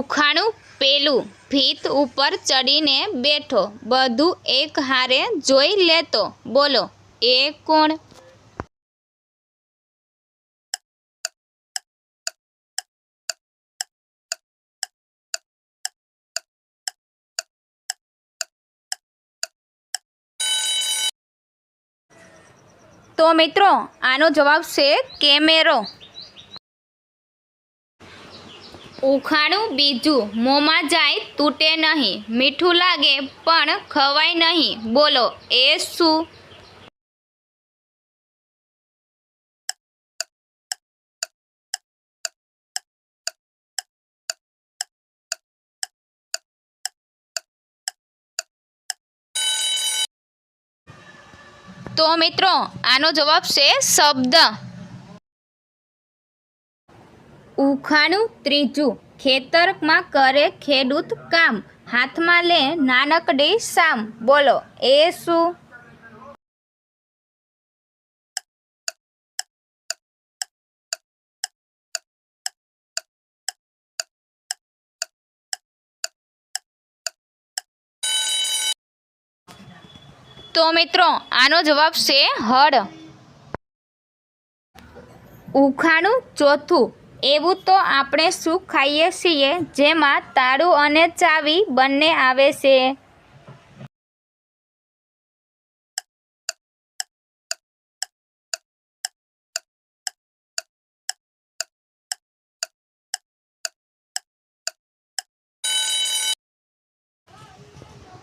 ઉખાણું પેલું ભીત ઉપર ચડીને બેઠો. બધું એક હારે જોઈ લેતો. બોલો, એ કોણ? તો મિત્રો, આનો જવાબ છે કેમેરો. ઉખાણું બીજું, મોંમાં જાય તૂટે નહીં. મીઠું લાગે પણ ખવાય નહીં. બોલો, એ શું? તો મિત્રો, આનો જવાબ છે શબ્દ. ઉખાણું ત્રીજું, ખેતરમાં કરે ખેડૂત કામ. હાથમાં લે નાનકડી સામ. બોલો, એ શું? તો મિત્રો, આનો જવાબ છે હળ. ઉખાણું ચોથું એવું તો આપણે શું ખાઈએ છીએ જેમાં તાળું અને ચાવી બંને આવે છે?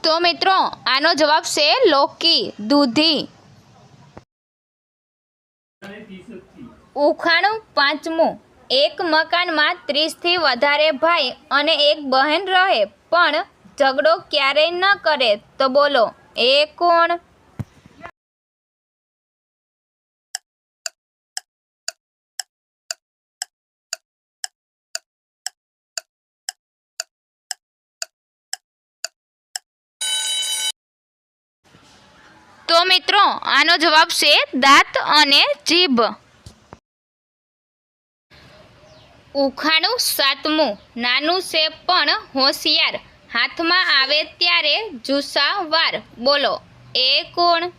તો મિત્રો આનો જવાબ છે લોકી દૂધી. ઉખાણું પાંચમું. એક મકાનમાં ત્રીસથી વધારે ભાઈ અને એક બહેન રહે, પણ ઝઘડો ક્યારેય ન કરે. તો બોલો, એ કોણ? તો મિત્રો, આનો જવાબ છે દાંત અને જીભ. ઉખાણું સાતમું. નાનું છે પણ હોશિયાર. હાથમાં આવે ત્યારે જુસાવાર. બોલો, એ કોણ?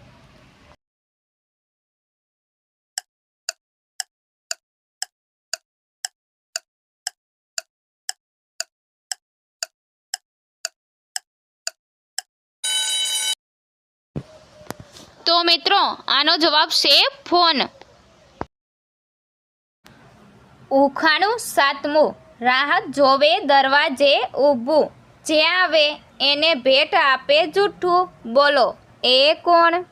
તો મિત્રો, આનો જવાબ છે ફોન. ઉખાણું સાતમું. રાહ જોવે દરવાજે ઊભું. જે આવે એને ભેટ આપે જૂઠું. બોલો, એ કોણ?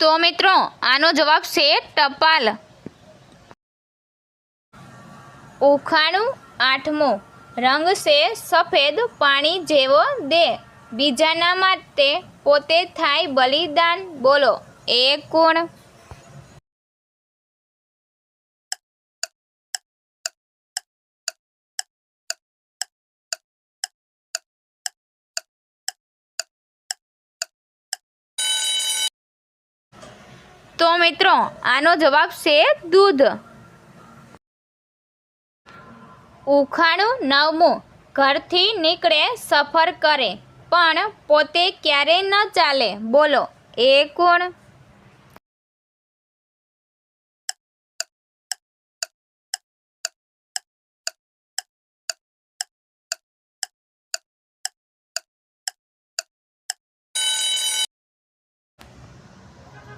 તો મિત્રો, આનો જવાબ છે ટપાલ. ઉખાણું આઠમું. રંગ છે સફેદ પાણી જેવો દે. બીજાના માટે પોતે થાય બલિદાન. બોલો, એ કોણ? તો મિત્રો, આનો જવાબ છે દૂધ. ઉખાણું નવમું ઘરથી નીકળે, સફર કરે. પણ પોતે ક્યારેય ન ચાલે? બોલો, એ કોણ?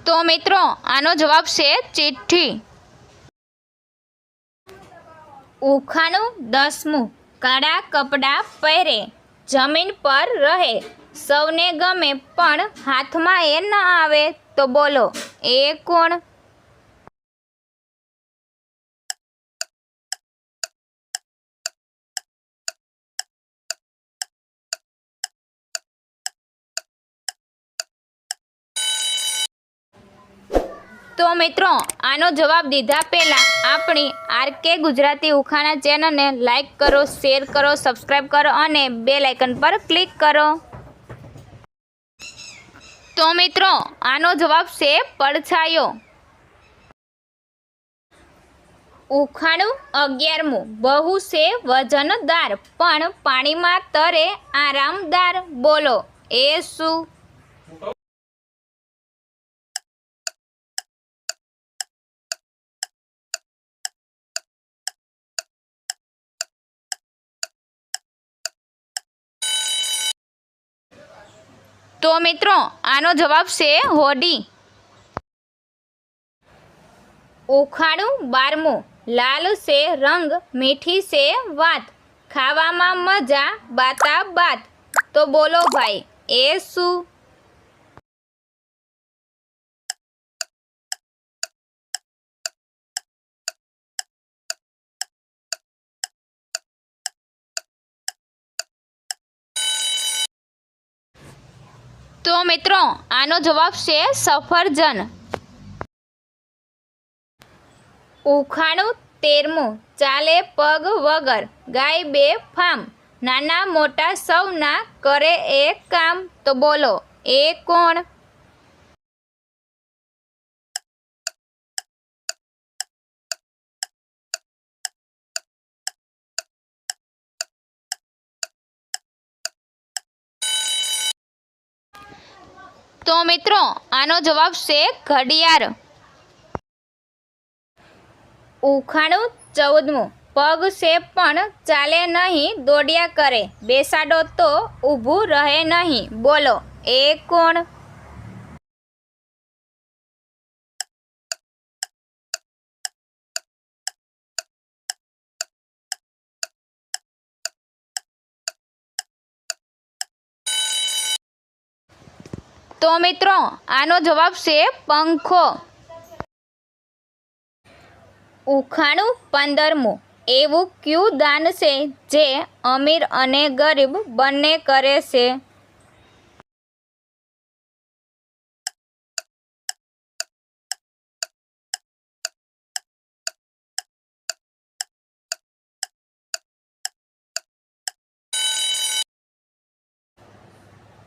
તો મિત્રો, આનો જવાબ છે ચિઠ્ઠી. ઉખાણું દસમું. કાળા કપડાં પહેરે. જમીન પર રહે. સૌને ગમે, પણ હાથમાં એ ન આવે તો બોલો, એ કોણ? તો મિત્રો, આનો જવાબ દીધા પહેલાં આપણી આરકે ગુજરાતી ઉખાણા ચેનલને લાઇક કરો શેર કરો સબસ્ક્રાઈબ કરો અને બે લાઇકન પર ક્લિક કરો. તો મિત્રો, આનો જવાબ છે પડછાયો. ઉખાણું અગિયારમું. બહુ છે વજનદાર, પણ પાણીમાં તરે આરામદાર. બોલો, એ શું? તો મિત્રો, આનો જવાબ છે હોડી. ઉખાડું બારમું. લાલ છે રંગ, મીઠી છે વાત. ખાવામાં મજા, બાતા, બાત. તો બોલો ભાઈ, એ શું? તો મિત્રો, આનો જવાબ છે સફરજન. ઉખાણું તેરમું, ચાલે પગ વગર, ગાય બે ફામ. નાના મોટા સૌના કરે એ કામ. તો બોલો, એ કોણ? તો મિત્રો, આનો જવાબ છે ઘડિયાળ. ઉખાણું ચૌદમું. પગ છે પણ ચાલે નહીં, દોડ્યા કરે. બેસાડો તો ઊભું રહે નહીં. બોલો, એ કોણ? તો મિત્રો, આનો જવાબ છે પંખો. ઉખાણું પંદરમું. એવું ક્યુ દાન છે જે અમીર અને ગરીબ બંને કરે છે?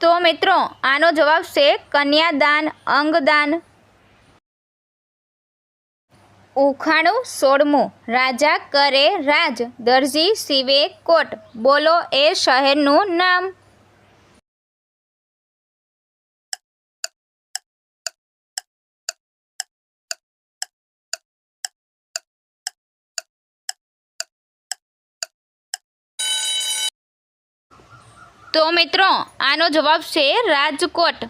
તો મિત્રો, આનો જવાબ છે કન્યાદાન, અંગદાન. ઉખાણું સોળમું. રાજા કરે રાજ. દરજી શિવે કોટ. બોલો એ શહેરનું નામ. તો મિત્રો આનો જવાબ છે રાજકોટ.